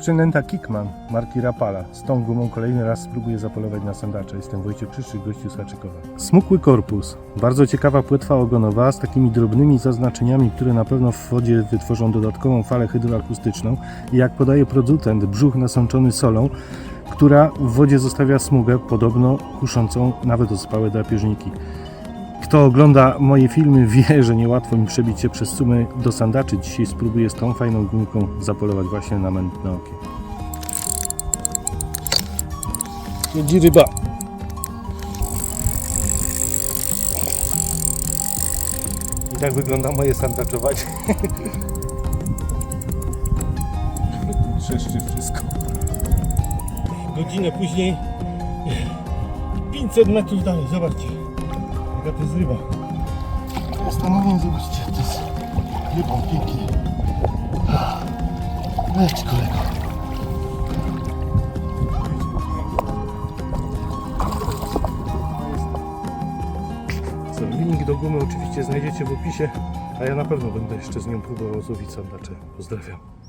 Przynęta Kickman marki Rapala. Z tą gumą kolejny raz spróbuję zapolować na sandacze. Jestem Wojciech Krzyszczyk, gościu z Haczykowa. Smukły korpus. Bardzo ciekawa płetwa ogonowa z takimi drobnymi zaznaczeniami, które na pewno w wodzie wytworzą dodatkową falę hydroakustyczną. I jak podaje producent, brzuch nasączony solą, która w wodzie zostawia smugę, podobno kuszącą nawet ospałe drapieżniki. Kto ogląda moje filmy wie, że niełatwo mi przebić się przez sumy do sandaczy. Dzisiaj spróbuję z tą fajną gumką zapolować właśnie na mętne okie. Siedzi ryba. I tak wygląda moje sandaczowanie. Trzeszczy wszystko. Godzinę później 500 metrów dalej, zobaczcie. Jaka to jest ryba. Postanowiłem, zobaczcie, to jest rybą pięknie. Leć kolego. Co, link do gumy oczywiście znajdziecie w opisie, a ja na pewno będę jeszcze z nią próbował złowić sandacze. Pozdrawiam.